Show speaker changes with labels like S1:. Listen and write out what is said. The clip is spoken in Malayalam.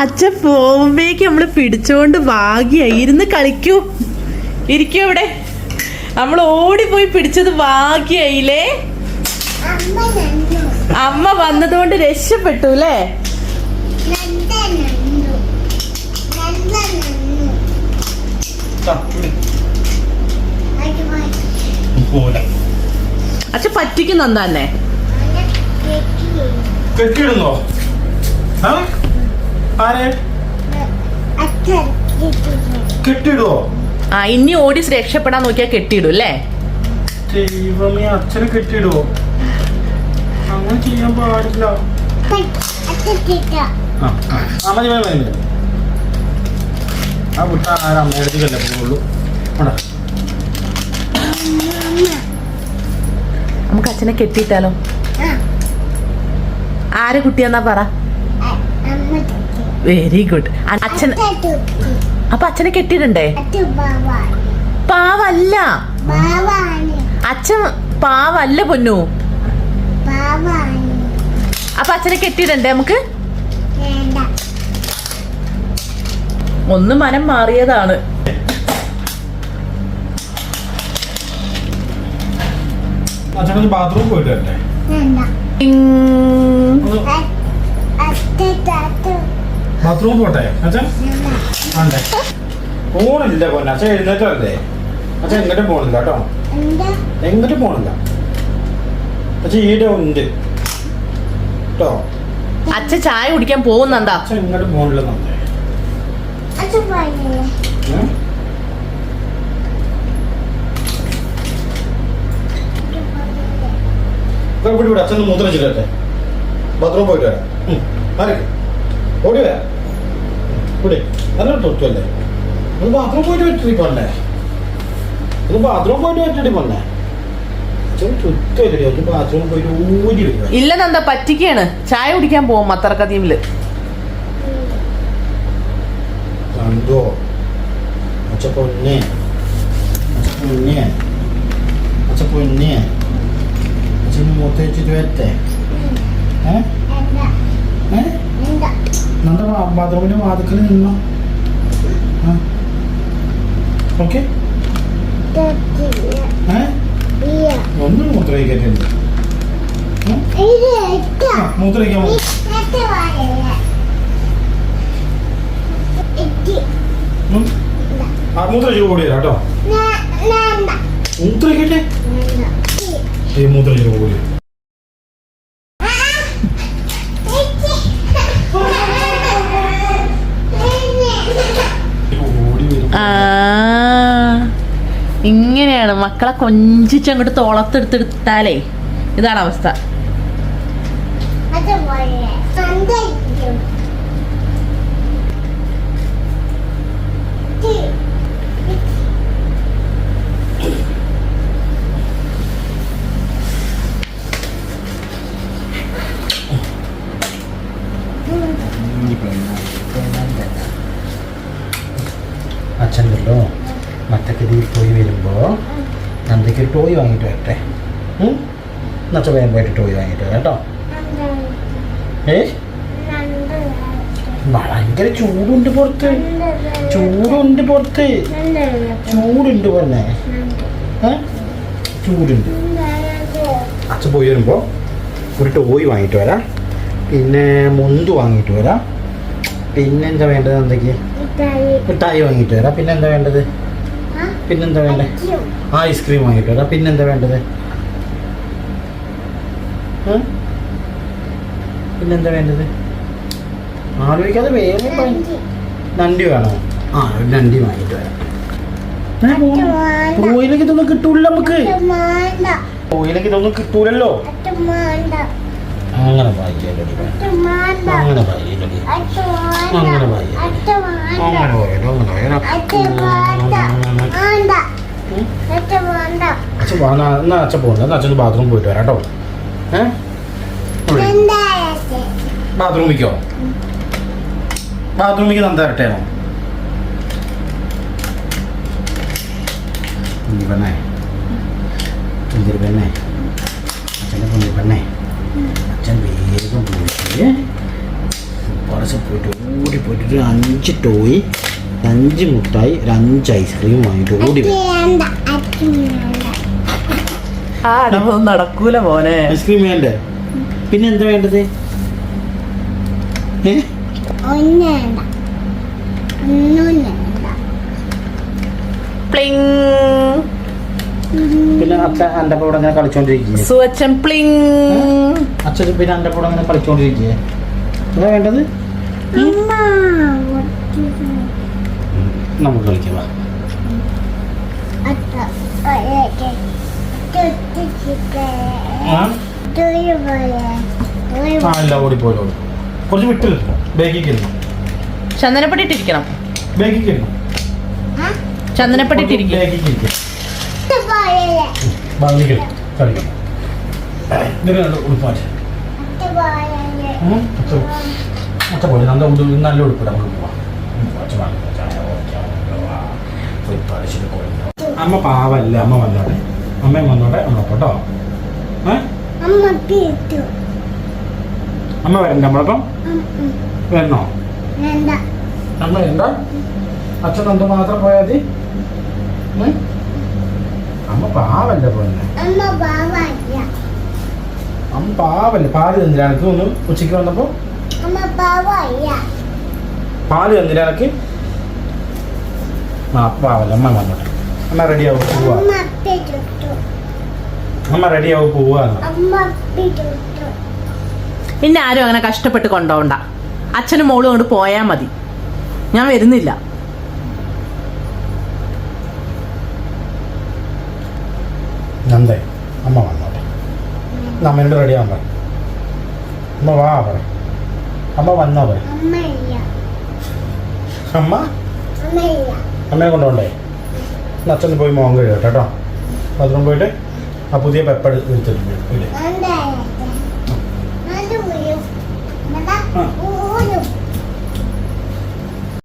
S1: അച്ഛൻ പോകുമ്പോഴേക്ക് നമ്മൾ പിടിച്ചോണ്ട് ഭാഗ്യ ഇരുന്ന് കളിക്കൂ. ഇരിക്കൂ ഇവിടെ. നമ്മൾ ഓടിപ്പോയി പിടിച്ചത് ഭാഗ്യായില്ലേ അമ്മ വന്നതുകൊണ്ട് രക്ഷപ്പെട്ടു അല്ലേ? അച്ഛൻ പറ്റിക്കുന്ന എന്താ തന്നെ
S2: കെട്ടിയിടുന്നോ? ആരെ? കെട്ടിയിടുവോ?
S1: ആ ഇനി ഓടി രക്ഷപ്പെടാൻ നോക്കിയാ കെട്ടിയിടും അല്ലേ?
S2: ദൈവമേ അച്ഛനെ കെട്ടിയിടുവോ? അങ്ങനെ ചെയ്യാൻ പാടില്ല. ആ, മതി മതി, മതി, ആ വിട്ട ആരാ അമ്മയുടെ അടുത്തേക്കല്ലേ പോകുള്ളൂ.
S1: നമുക്ക് അച്ഛനെ കെട്ടിയിട്ടാലോ? ആരെ കുട്ടിയെന്നാ പറ? വെരി ഗുഡ് അച്ഛൻ അപ്പൊ അച്ഛനെ കെട്ടിയിട്ടുണ്ടേ പാവല്ല. അച്ഛൻ പാവല്ല പൊന്നു. അപ്പൊ അച്ഛനെ കെട്ടിയിടണ്ടേ നമുക്ക്? ഒന്ന് മനം മാറിയതാണ്.
S2: ബാത്റൂം പോയിട്ട് വരട്ടെ.
S1: ടിങ്.
S2: ഒന്ന് ബാത്റൂം പോട്ടെ. അച്ഛൻ? വേണ്ടേ. പോണില്ല പൊന്നെ. അച്ഛൻ എഴുന്നേറ്റല്ലേ അച്ഛൻ എങ്ങോട്ടും പോണില്ല കേട്ടോ. എങ്ങോട്ടും പോണില്ല. അച്ഛൻ ഈടെ ഉണ്ട്. കേട്ടോ.
S1: അച്ഛൻ ചായ കുടിക്കാൻ പോകുന്നെന്താ?
S2: അച്ഛൻ എങ്ങോട്ടും പോണില്ലെന്നേ ഏ? ഇവിടെ ഇവിടെ അച്ഛൻ മൂത്രം വെച്ചിട്ടെ ബാത്റൂം പോയിട്ട് വരാം. മാറിക്ക്. ഓടി വരാം. ഇവിടെ. നല്ല തൊട്ടല്ലേ ഒന്ന് ബാത്റൂം പോയിട്ട് വെച്ചിട്ട് പോണ്ടേ ഒന്ന് ബാത്റൂം പോയിട്ട് വെച്ചിട്ട് പോണ്ടേ വരിക.
S1: ഇല്ലെന്നെന്താ പറ്റിക്കാണ് ചായ കുടിക്കാൻ പോകും മത്തറക്കതീമിൽ.
S2: കണ്ടോ അച്ഛ പൊന്നെ അച്ഛ പൊന്നെ അച്ഛ പൊന്നെ അച്ഛന് മൂത്ത വെച്ചിട്ട് വരട്ടെ നമ്മുടെ ബാത്റൂമിന്റെ വാതിക്കൽ നിന്നോ? ഓക്കെ. ഒന്നും മൂത്രയിക്കട്ടെ മൂത്രയിക്കാൻ പോ. ഉം. ആ മൂത്രയിച്ച് ഓടി വരാം കേട്ടോ. ഓടി വരാം. ഓടി വരും.
S1: ആ ഇങ്ങനെയാണ് മക്കളെ കൊഞ്ചിച്ച് അങ്ങോട്ട് തോളത്തെടുത്തെടുത്താലേ. ഇതാണ് അവസ്ഥ.
S2: അച്ഛനല്ലോ. മറ്റക്കടിയിൽ പോയി വരുമ്പോൾ നന്ദയ്ക്ക് ടോയ് വാങ്ങിയിട്ട് വരട്ടെ? എന്നാ വേഗം പോയിട്ട് ടോയ് വാങ്ങിയിട്ട് വരാം കേട്ടോ. ഏ ഭയങ്കര ചൂടുണ്ട് പുറത്ത്. ചൂടുണ്ട് പുറത്ത്. ചൂടുണ്ട് പറഞ്ഞേ ചൂടുണ്ട്. അച്ഛൻ പോയി വരുമ്പോൾ ഒരു ടോയ് വാങ്ങിയിട്ട് വരാം. പിന്നെ മുന്ത് വാങ്ങിയിട്ട് വരാം. പിന്നെ എന്താ വേണ്ടത് എന്തൊക്കെ മിഠായി. വാങ്ങിയിട്ട് വരാം. പിന്നെ എന്താ വേണ്ടത് പിന്നെന്താ വേണ്ടത്? ഐസ്ക്രീം വാങ്ങിയിട്ട് വരാം. പിന്നെന്താ വേണ്ടത്? പിന്നെന്താ വേണ്ടത്? ആലോചിക്കാതെ വേറെ. നണ്ടി. വേണോ? ആ ഒരു നണ്ടി വാങ്ങിയിട്ട് വരാം. ഇതൊന്നും കിട്ടൂല നമുക്ക്. ഇതൊന്നും കിട്ടൂലല്ലോ. അങ്ങനെ പായിക്കല്ലോ അങ്ങനെ പായിക്കല്ലോ അങ്ങനെ പോയാലോ അച്ഛൻ വാ എന്നാ അച്ഛൻ പോകണ്ട എന്നാ അച്ഛൻ ബാത്റൂം പോയിട്ട് വരാം കേട്ടോ ഏ ബാത്റൂമിക്കോ? ബാത്റൂമിക്ക് നന്ദ വരട്ടേനോ കുഞ്ഞു പെണ്ണേ എന്തൊരു പെണ്ണേ അച്ഛന്റെ കുഞ്ഞു പെണ്ണേ അച്ഛൻ വേഗം പോയിട്ട് പുറത്ത് പോയിട്ട് ഓടി പോയിട്ട് ഒരു അഞ്ച് ടോയ് അഞ്ച് മുട്ടായി ഒരു അഞ്ച് ഐസ്ക്രീം വാങ്ങിയിട്ട് ഓടി
S1: ആ നടക്കൂല മോനെ.
S2: ഐസ്ക്രീം വേണ്ടേ? പിന്നെ എന്താ വേണ്ടത്? ഏ?
S1: പ്ലിങ്.
S2: പിന്നെ അച്ഛൻ എന്റെ കൂടെ അങ്ങനെ കളിച്ചോണ്ടിരിക്കുക
S1: സുവച്ചൻ പ്ലിങ്.
S2: അച്ഛൻ പിന്നെ എന്റെ കൂടെ അങ്ങനെ കളിച്ചോണ്ടിരിക്കുക എന്താ വേണ്ടത്? നമുക്ക് കളിക്കാം വാ.
S3: അത്ത കയറ്റ തൊട്ടിച്ചിട്ട്.
S2: ആ?
S3: തുഴി പോലെ തുഴി
S2: ആ ഇല്ല ഓടിപ്പോയി ഓടി കുറച്ച് വിട്ടിരുന്നു ബാഗിൽ കയറുന്നു
S1: ചന്ദനപ്പെട്ടി ഇട്ടിരിക്കണം.
S2: ബാഗിൽ കയറുന്നു
S1: ചന്ദനപ്പെട്ടി ഇട്ടിരിക്കും.
S2: ബാഗിൽ കയറിക്കും
S3: പോലെ.
S2: ബാഗിൽ കയറി കളിക്കാം ഇതിനാണ് ഉടുപ്പാറ്റ്
S3: അത്ത
S2: നമുക്ക് പോവാം. അച്ഛൻ വാങ്ങി ചായ ഓടിക്കാം, പോവാ. പോയി പഠിച്ചിട്ട് അമ്മ പാവല്ലേ അമ്മ വന്നോട്ടെ. അമ്മയും വന്നോട്ടെ അമ്മ കേട്ടോ
S3: അമ്മ
S2: വരണ്ട നമ്മളപ്പം വരണോ? അമ്മ വരണ്ട അച്ഛൻ എന്ത് മാത്രം പോയാൽ മതി? അമ്മ പാവല്ലേ പോലെ
S3: അമ്മ
S2: പാവല്ലേ. പാൽ തന്നില്ല. എനിക്ക് ഒന്ന് ഉച്ചയ്ക്ക്
S3: ബാബല്ല
S2: പാൽ തന്നില്ല ആ പാവല്ലേ അമ്മ വന്നോട്ടെ അമ്മ റെഡിയാവും പോവാ.
S3: അമ്മ
S2: റെഡിയാവും പോവാ.
S1: പിന്നെ ആരും അങ്ങനെ കഷ്ടപ്പെട്ട് കൊണ്ടുപോകണ്ട അച്ഛനും മോളും കൊണ്ട് പോയാൽ മതി. ഞാൻ വരുന്നില്ല.
S2: നന്ദേ അമ്മ വന്നോട്ടെ. റെഡിയാവാൻ പറ. അമ്മ വാ പറ. അമ്മ വന്നോ? അമ്മ? അമ്മയെ കൊണ്ടുപോണ്ടേ അച്ഛൻ പോയി മോൻ കഴിയട്ടെ കേട്ടോ. ബാത്റൂം പോയിട്ട് ആ പുതിയ പെപ്പർ എടുത്തിട്ടുണ്ട്. ഇല്ലേ? ആ.